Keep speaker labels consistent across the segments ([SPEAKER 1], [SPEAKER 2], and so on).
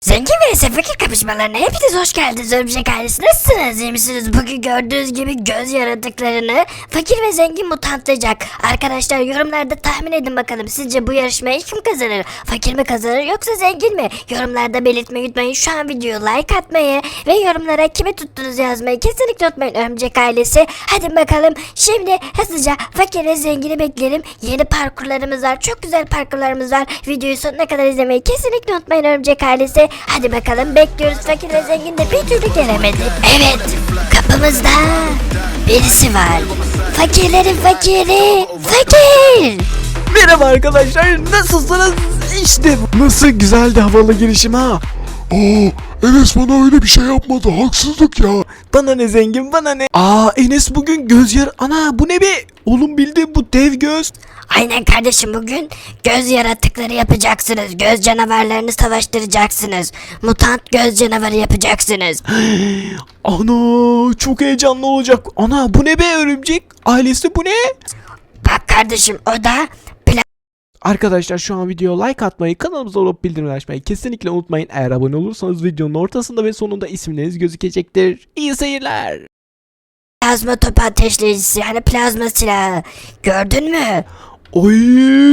[SPEAKER 1] Zengin ve ise fakir kapışmalarına hepiniz hoş geldiniz Örümcek ailesi. Nasılsınız iyi misiniz? Bugün gördüğünüz gibi göz yaratıklarını fakir ve zengin mutantlayacak. Arkadaşlar yorumlarda tahmin edin bakalım sizce bu yarışmayı kim kazanır? Fakir mi kazanır yoksa zengin mi? Yorumlarda belirtmeyi unutmayın. Şu an videoya like atmayı ve yorumlara kimi tuttunuz yazmayı kesinlikle unutmayın Örümcek ailesi. Hadi bakalım şimdi hızlıca fakir ve zengini bekleyelim. Yeni parkurlarımız var. Çok güzel parkurlarımız var. Videoyu sonuna kadar izlemeyi kesinlikle unutmayın Örümcek ailesi. Hadi bakalım bekliyoruz. Fakir ve zengin de bir türlü gelemedi. Evet kapımızda birisi var. Fakirlerin fakiri. Fakir.
[SPEAKER 2] Merhaba arkadaşlar nasılsınız? İşte bu. Nasıl güzel de havalı girişim ha.
[SPEAKER 3] Aa, Enes bana öyle bir şey yapmadı. Haksızlık ya.
[SPEAKER 2] Bana ne zengin bana ne. Aa Enes bugün göz yar... Ana bu ne be? Oğlum bildiğin bu dev göz.
[SPEAKER 1] Aynen kardeşim bugün göz yaratıkları yapacaksınız. Göz canavarlarını savaştıracaksınız. Mutant göz canavarı yapacaksınız.
[SPEAKER 2] Ana çok heyecanlı olacak. Ana bu ne be örümcek? Ailesi bu ne?
[SPEAKER 1] Bak kardeşim o da
[SPEAKER 2] Arkadaşlar şu an videoya like atmayı, kanalımıza olup bildirim açmayı kesinlikle unutmayın. Eğer abone olursanız videonun ortasında ve sonunda isimleriniz gözükecektir. İyi seyirler.
[SPEAKER 1] plazma topu ateşleyicisi yani plazma silahı. Gördün mü?
[SPEAKER 2] Oy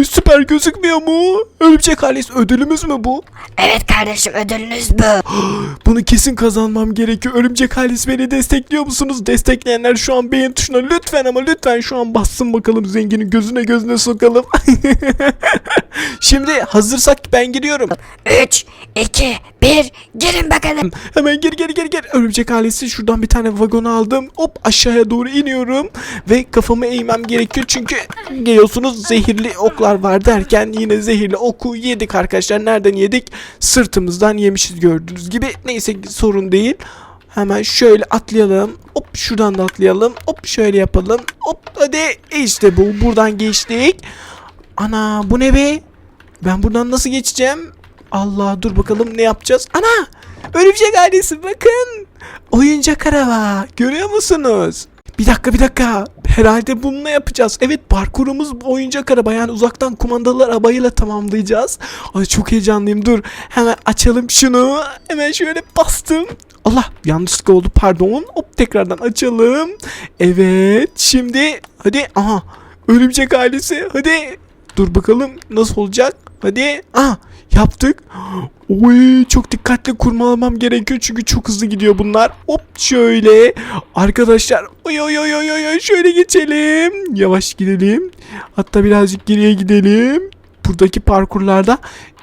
[SPEAKER 2] süper gözükmüyor mu? Örümcek ailesi ödülümüz mü bu?
[SPEAKER 1] Evet kardeşim ödülünüz bu.
[SPEAKER 2] Bunu kesin kazanmam gerekiyor. Örümcek ailesi beni destekliyor musunuz? Destekleyenler şu an beğen tuşuna lütfen ama lütfen şu an bassın bakalım zenginin gözüne gözüne sokalım. Şimdi hazırsak ben giriyorum.
[SPEAKER 1] 3, 2, 1 girin bakalım.
[SPEAKER 2] Hemen gir gir gir gir. Örümcek ailesi şuradan bir tane vagon aldım. Hop aşağıya doğru iniyorum. Ve kafamı eğmem gerekiyor. Çünkü biliyorsunuz zehirli oklar var derken yine zehirli oku yedik arkadaşlar. Nereden yedik? Sırtımızdan yemişiz gördüğünüz gibi. Neyse sorun değil. Hemen şöyle atlayalım. Hop şuradan da atlayalım. Hop şöyle yapalım. Hop hadi işte bu. Buradan geçtik. Ana bu ne be? Ben buradan nasıl geçeceğim? Allah dur bakalım ne yapacağız? Ana! Örümcek ailesi bakın. Oyuncak araba. Görüyor musunuz? Bir dakika bir dakika. Herhalde bununla yapacağız. Evet parkurumuz oyuncak araba yani uzaktan kumandalı arabayla tamamlayacağız. Ay çok heyecanlıyım dur. Hemen açalım şunu. Hemen şöyle bastım. Allah yanlışlıkla oldu pardon. Hop tekrardan açalım. Evet şimdi hadi aha örümcek ailesi hadi Dur bakalım nasıl olacak? Hadi. Ah yaptık. Oy çok dikkatli kurmalamam gerekiyor çünkü çok hızlı gidiyor bunlar. Hop şöyle. Arkadaşlar oy oy oy oy oy şöyle geçelim. Yavaş gidelim. Hatta birazcık geriye gidelim. Buradaki parkurlarda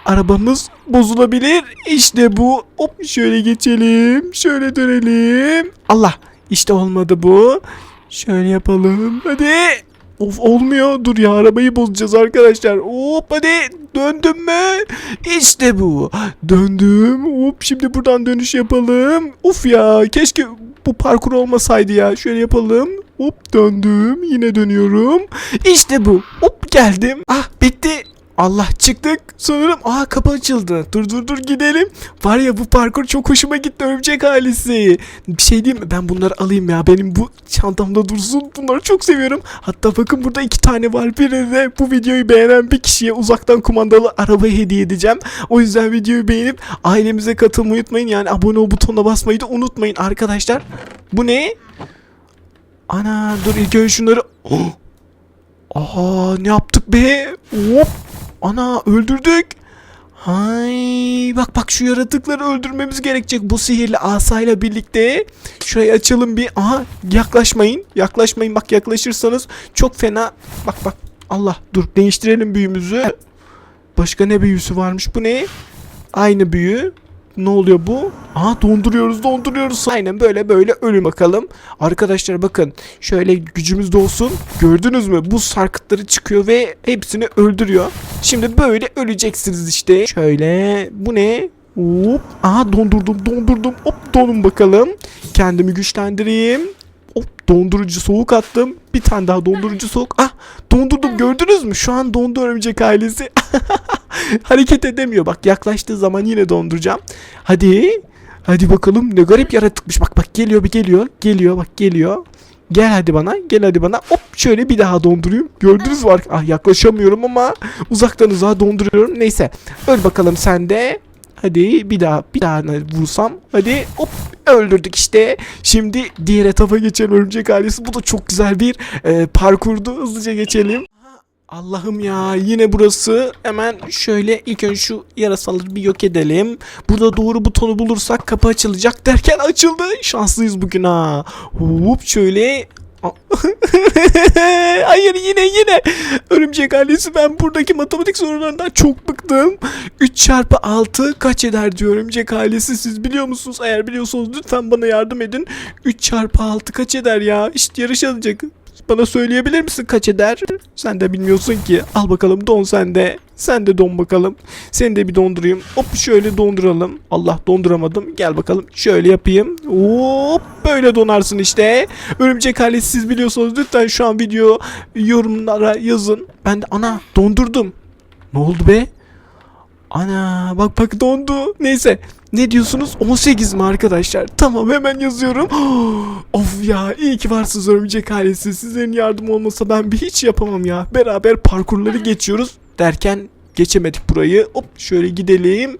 [SPEAKER 2] arabamız bozulabilir. İşte bu. Hop şöyle geçelim. Şöyle dönelim. Allah işte olmadı bu. Şöyle yapalım. Hadi. Of olmuyor. Dur ya arabayı bozacağız arkadaşlar. Hop hadi döndüm mü? İşte bu. Döndüm. Hop şimdi buradan dönüş yapalım. Uf ya keşke bu parkur olmasaydı ya. Şöyle yapalım. Hop döndüm. Yine dönüyorum. İşte bu. Hop geldim. Ah bitti. Allah çıktık. Sanırım aa kapı açıldı. Dur dur dur gidelim. Var ya bu parkur çok hoşuma gitti örümcek ailesi. Bir şey diyeyim mi? Ben bunları alayım ya. Benim bu çantamda dursun. Bunları çok seviyorum. Hatta bakın burada iki tane var. Birini de bu videoyu beğenen bir kişiye uzaktan kumandalı arabayı hediye edeceğim. O yüzden videoyu beğenip ailemize katılmayı unutmayın. Yani abone ol butonuna basmayı da unutmayın arkadaşlar. Bu ne? Ana dur ilk önce şunları... Oh! Aa ne yaptık be? Hop. Ana öldürdük. Hay bak bak şu yaratıkları öldürmemiz gerekecek bu sihirli asayla birlikte. Şurayı açalım bir. Aha yaklaşmayın. Yaklaşmayın bak yaklaşırsanız çok fena. Bak bak Allah dur değiştirelim büyümüzü. Başka ne büyüsü varmış bu ne? Aynı büyü. Ne oluyor bu? Aha donduruyoruz donduruyoruz. Aynen böyle böyle ölün bakalım. Arkadaşlar bakın şöyle gücümüz de olsun. Gördünüz mü? Bu sarkıtları çıkıyor ve hepsini öldürüyor. Şimdi böyle öleceksiniz işte. Şöyle bu ne? Hop. Aha dondurdum dondurdum. Hop donun bakalım. Kendimi güçlendireyim. Dondurucu soğuk attım. Bir tane daha dondurucu soğuk. Ah dondurdum gördünüz mü? Şu an dondu örümcek ailesi. Hareket edemiyor. Bak yaklaştığı zaman yine donduracağım. Hadi. Hadi bakalım ne garip yaratıkmış. Bak bak geliyor bir geliyor. Geliyor bak geliyor. Gel hadi bana. Gel hadi bana. Hop şöyle bir daha dondurayım. Gördünüz mü? Ah yaklaşamıyorum ama uzaktan uzağa donduruyorum. Neyse. Öl bakalım sen de. Hadi bir daha bir daha vursam. Hadi hop öldürdük işte. Şimdi diğer etapa geçelim örümcek ailesi. Bu da çok güzel bir e, parkurdu. Hızlıca geçelim. Allah'ım ya yine burası. Hemen şöyle ilk önce şu yarasaları bir yok edelim. Burada doğru butonu bulursak kapı açılacak derken açıldı. Şanslıyız bugün ha. Hop şöyle Hayır yine yine. Örümcek ailesi ben buradaki matematik sorularından çok bıktım. 3 çarpı 6 kaç eder diyor Örümcek ailesi. Siz biliyor musunuz? Eğer biliyorsanız lütfen bana yardım edin. 3 çarpı 6 kaç eder ya? İşte yarış alacak bana söyleyebilir misin kaç eder? Sen de bilmiyorsun ki. Al bakalım don sen de. Sen de don bakalım. Seni de bir dondurayım. Hop şöyle donduralım. Allah donduramadım. Gel bakalım. Şöyle yapayım. Hop böyle donarsın işte. Örümcek ailesi siz biliyorsanız lütfen şu an video yorumlara yazın. Ben de ana dondurdum. Ne oldu be? Ana bak bak dondu. Neyse. Ne diyorsunuz? 18 mi arkadaşlar? Tamam hemen yazıyorum. of ya iyi ki varsınız örümcek ailesi. Sizlerin yardım olmasa ben bir hiç yapamam ya. Beraber parkurları geçiyoruz derken geçemedik burayı. Hop şöyle gidelim.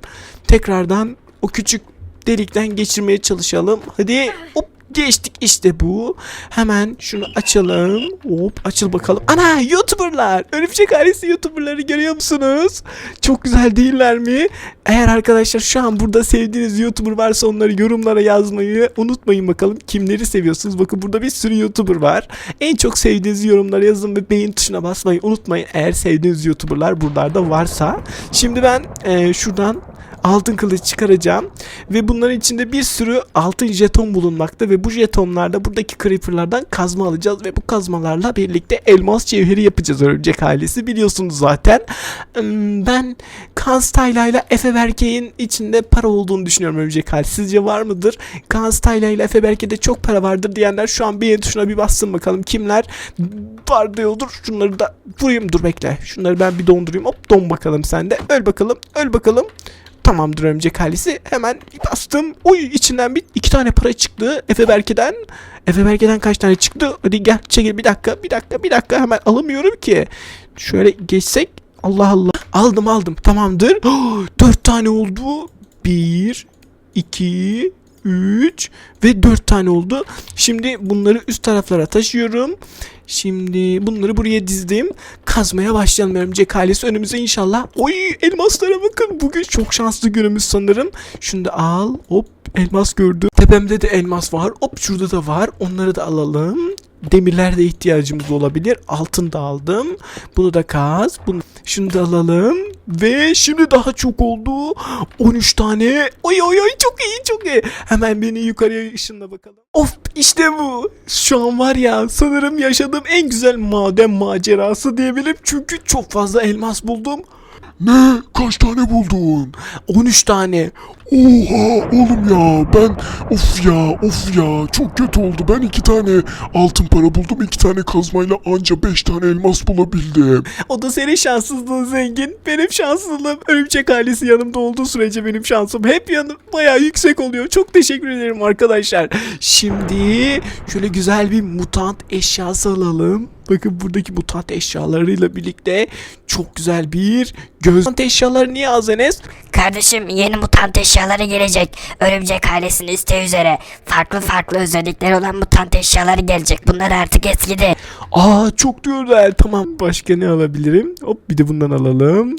[SPEAKER 2] Tekrardan o küçük delikten geçirmeye çalışalım. Hadi hop geçtik işte bu. Hemen şunu açalım. Hop açıl bakalım. Ana YouTuber'lar. Örümcek ailesi YouTuber'ları görüyor musunuz? Çok güzel değiller mi? Eğer arkadaşlar şu an burada sevdiğiniz YouTuber varsa onları yorumlara yazmayı unutmayın bakalım. Kimleri seviyorsunuz? Bakın burada bir sürü YouTuber var. En çok sevdiğiniz yorumlara yazın ve beğen tuşuna basmayı unutmayın. Eğer sevdiğiniz YouTuber'lar buralarda varsa. Şimdi ben eee, şuradan altın kılıç çıkaracağım ve bunların içinde bir sürü altın jeton bulunmakta ve bu jetonlarda buradaki creeperlardan kazma alacağız ve bu kazmalarla birlikte elmas cevheri yapacağız örümcek ailesi biliyorsunuz zaten. Hmm, Ben Kanstayla ile Efe Berke'nin içinde para olduğunu düşünüyorum örümcek ailesi. Sizce var mıdır? Kanstayla ile Efe Berke'de çok para vardır diyenler şu an beğeni tuşuna bir bassın bakalım kimler var diyordur. Şunları da vurayım dur bekle. Şunları ben bir dondurayım. Hop don bakalım sen de. Öl bakalım. Öl bakalım. Tamamdır örümcek ailesi. Hemen bir bastım. Uy içinden bir iki tane para çıktı. Efe Berke'den. Efe Berke'den kaç tane çıktı? Hadi gel çekil bir dakika bir dakika bir dakika hemen alamıyorum ki. Şöyle geçsek. Allah Allah. Aldım aldım. Tamamdır. Dört tane oldu. Bir, iki, üç ve dört tane oldu. Şimdi bunları üst taraflara taşıyorum. Şimdi bunları buraya dizdim. Kazmaya başlayalım örümcek ailesi önümüze inşallah. Oy elmaslara bakın. Bugün çok şanslı günümüz sanırım. Şunu da al. Hop elmas gördüm. Tepemde de elmas var. Hop şurada da var. Onları da alalım. Demirler de ihtiyacımız olabilir. Altın da aldım. Bunu da kaz. Bunu, şunu da alalım. Ve şimdi daha çok oldu. 13 tane. Oy oy oy çok iyi çok iyi. Hemen beni yukarıya ışınla bakalım. Of işte bu. Şu an var ya sanırım yaşadığım en güzel maden macerası diyebilirim. Çünkü çok fazla elmas buldum.
[SPEAKER 3] Ne? Kaç tane buldun?
[SPEAKER 2] 13 tane.
[SPEAKER 3] Oha oğlum ya ben of ya of ya çok kötü oldu. Ben iki tane altın para buldum. iki tane kazmayla anca beş tane elmas bulabildim.
[SPEAKER 2] O da senin şanssızlığın zengin. Benim şanssızlığım örümcek ailesi yanımda olduğu sürece benim şansım hep yanım bayağı yüksek oluyor. Çok teşekkür ederim arkadaşlar. Şimdi şöyle güzel bir mutant eşyası alalım. Bakın buradaki mutant eşyalarıyla birlikte çok güzel bir göz. Mutant eşyaları niye az Enes?
[SPEAKER 1] Kardeşim yeni mutant eşyaları gelecek. Örümcek ailesinin isteği üzere. Farklı farklı özellikleri olan mutant eşyaları gelecek. Bunlar artık eskidi.
[SPEAKER 2] Aa çok güzel. Tamam başka ne alabilirim? Hop bir de bundan alalım.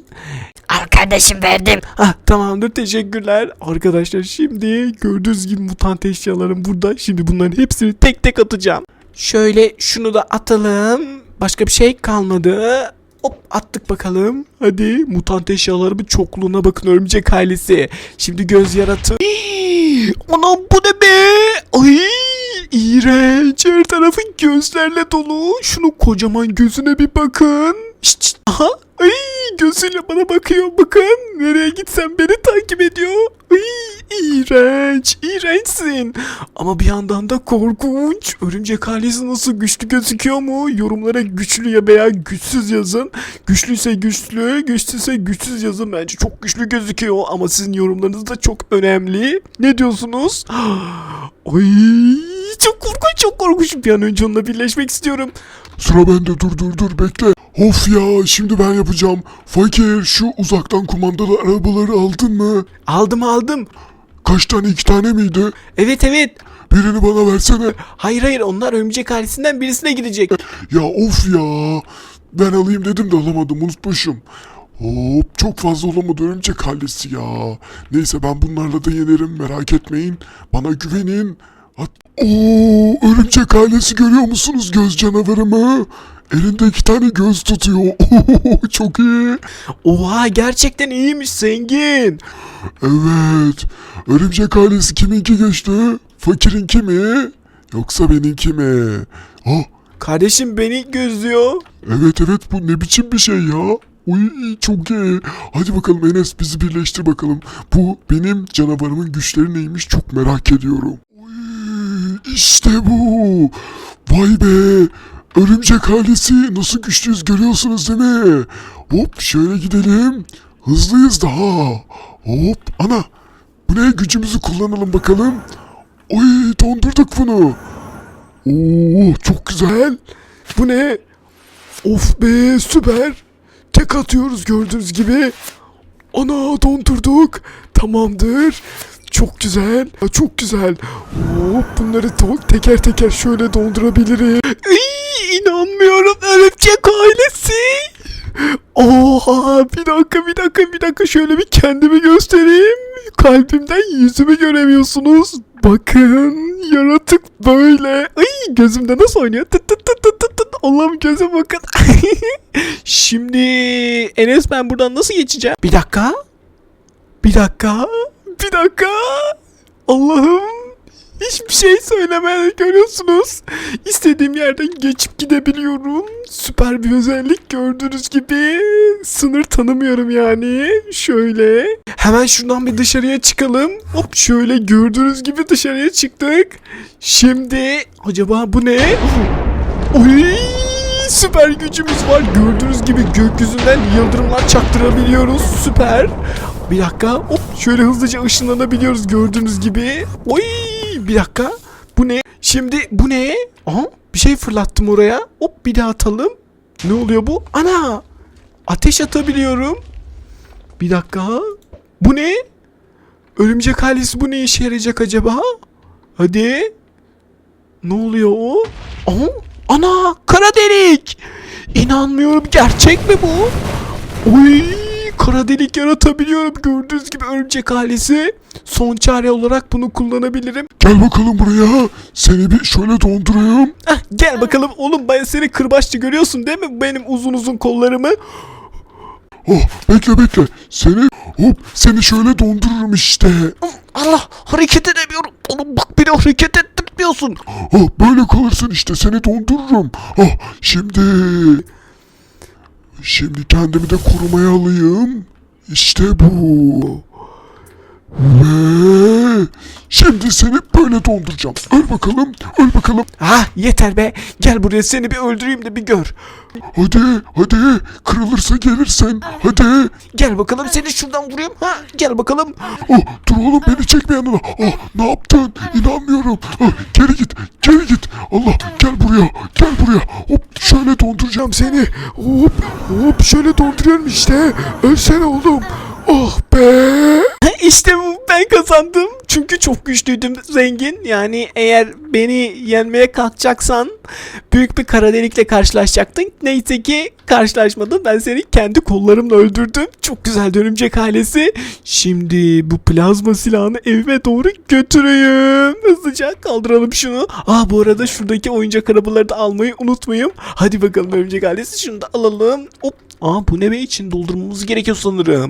[SPEAKER 1] Al kardeşim verdim.
[SPEAKER 2] Ah tamamdır teşekkürler. Arkadaşlar şimdi gördüğünüz gibi mutant eşyalarım burada. Şimdi bunların hepsini tek tek atacağım. Şöyle şunu da atalım. Başka bir şey kalmadı. Hop attık bakalım. Hadi mutant eşyalarımın çokluğuna bakın örümcek ailesi. Şimdi göz yaratı. Anam bu ne be? Ay iğrenç. Her tarafı gözlerle dolu. Şunu kocaman gözüne bir bakın. Şşt. Aha. Ay gözüyle bana bakıyor bakın. Nereye gitsem beni takip ediyor. Ay iğrenç. iğrençsin. Ama bir yandan da korkunç. Örümcek ailesi nasıl güçlü gözüküyor mu? Yorumlara güçlü ya veya güçsüz yazın. Güçlüyse güçlü, güçsüzse güçsüz yazın. Bence çok güçlü gözüküyor ama sizin yorumlarınız da çok önemli. Ne diyorsunuz? Ay çok korkunç çok korkunç. Bir an önce onunla birleşmek istiyorum.
[SPEAKER 3] Sıra bende dur dur dur bekle. Of ya şimdi ben yapacağım. Fakir şu uzaktan kumandalı arabaları aldın mı?
[SPEAKER 2] Aldım aldım.
[SPEAKER 3] Kaç tane iki tane miydi?
[SPEAKER 2] Evet evet.
[SPEAKER 3] Birini bana versene.
[SPEAKER 2] Hayır hayır onlar örümcek ailesinden birisine gidecek.
[SPEAKER 3] Ya of ya. Ben alayım dedim de alamadım unutmuşum. Hop çok fazla olamadı örümcek ailesi ya. Neyse ben bunlarla da yenerim merak etmeyin. Bana güvenin. At Oo, örümcek ailesi görüyor musunuz göz canavarımı? Elinde iki tane göz tutuyor. çok iyi.
[SPEAKER 2] Oha gerçekten iyiymiş zengin.
[SPEAKER 3] Evet. Örümcek ailesi kiminki geçti? Fakirinki mi? Yoksa benimki mi? Ah,
[SPEAKER 2] Kardeşim beni gözlüyor.
[SPEAKER 3] evet evet bu ne biçim bir şey ya? Uy çok iyi. Hadi bakalım Enes bizi birleştir bakalım. Bu benim canavarımın güçleri neymiş çok merak ediyorum. İşte bu. Vay be. Örümcek ailesi nasıl güçlüyüz görüyorsunuz değil mi? Hop şöyle gidelim. Hızlıyız daha. Hop ana. Bu ne gücümüzü kullanalım bakalım. Oy dondurduk bunu. Oo çok güzel. Bu ne? Of be süper. Tek atıyoruz gördüğünüz gibi. Ana dondurduk. Tamamdır. Çok güzel. Çok güzel. Hop bunları teker teker şöyle dondurabilirim. Iy, inanmıyorum örümcek ailesi. Oha bir dakika bir dakika bir dakika şöyle bir kendimi göstereyim. Kalbimden yüzümü göremiyorsunuz. Bakın yaratık böyle. Ay gözümde nasıl oynuyor? Tıt tıt tıt tıt tıt tıt. Allah'ım göze bakın. Şimdi Enes ben buradan nasıl geçeceğim? Bir dakika. Bir dakika. Bir dakika. Allah'ım. Hiçbir şey söylemeden görüyorsunuz. İstediğim yerden geçip gidebiliyorum. Süper bir özellik gördüğünüz gibi. Sınır tanımıyorum yani. Şöyle. Hemen şuradan bir dışarıya çıkalım. Hop şöyle gördüğünüz gibi dışarıya çıktık. Şimdi acaba bu ne? Oy! Süper gücümüz var. Gördüğünüz gibi gökyüzünden yıldırımlar çaktırabiliyoruz. Süper. Bir dakika. Hop şöyle hızlıca ışınlanabiliyoruz gördüğünüz gibi. Oy! Bir dakika. Bu ne? Şimdi bu ne? Aha bir şey fırlattım oraya. Hop bir daha atalım. Ne oluyor bu? Ana! Ateş atabiliyorum. Bir dakika. Bu ne? Örümcek ailesi bu ne işe yarayacak acaba? Hadi. Ne oluyor o? Aha, ana kara delik. İnanmıyorum gerçek mi bu? Uy kara delik yaratabiliyorum gördüğünüz gibi örümcek ailesi. Son çare olarak bunu kullanabilirim. Gel bakalım buraya. Seni bir şöyle dondurayım.
[SPEAKER 2] Ah, gel bakalım oğlum ben seni kırbaççı görüyorsun değil mi benim uzun uzun kollarımı?
[SPEAKER 3] Oh bekle bekle. Seni hop seni şöyle dondururum işte.
[SPEAKER 2] Allah hareket edemiyorum. Oğlum bak beni hareket ettirmiyorsun.
[SPEAKER 3] Oh böyle kalırsın işte seni dondururum. Oh şimdi şimdi kendimi de korumaya alayım. İşte bu. Ve şimdi seni böyle donduracağım. Öl bakalım, öl bakalım.
[SPEAKER 2] Ah yeter be gel buraya seni bir öldüreyim de bir gör.
[SPEAKER 3] Hadi, hadi. Kırılırsa gelirsen. Hadi.
[SPEAKER 2] Gel bakalım seni şuradan vurayım. Ha gel bakalım.
[SPEAKER 3] Oh, dur oğlum beni çekme yanına. Oh, ne yaptın? İnanmıyorum. Oh, geri git, geri git. Allah, gel buraya, gel buraya. Hop, şöyle donduracağım seni. Hop, hop, şöyle donduruyorum işte. Ölsene oğlum. Oh be.
[SPEAKER 2] İşte bu ben kazandım. Çünkü çok güçlüydüm zengin. Yani eğer beni yenmeye kalkacaksan büyük bir kara delikle karşılaşacaktın. Neyse ki karşılaşmadın. Ben seni kendi kollarımla öldürdüm. Çok güzel örümcek ailesi. Şimdi bu plazma silahını evime doğru götüreyim. Hızlıca kaldıralım şunu. Aa bu arada şuradaki oyuncak arabaları da almayı unutmayın. Hadi bakalım örümcek ailesi şunu da alalım. Hop. Aa bu ne be için doldurmamız gerekiyor sanırım.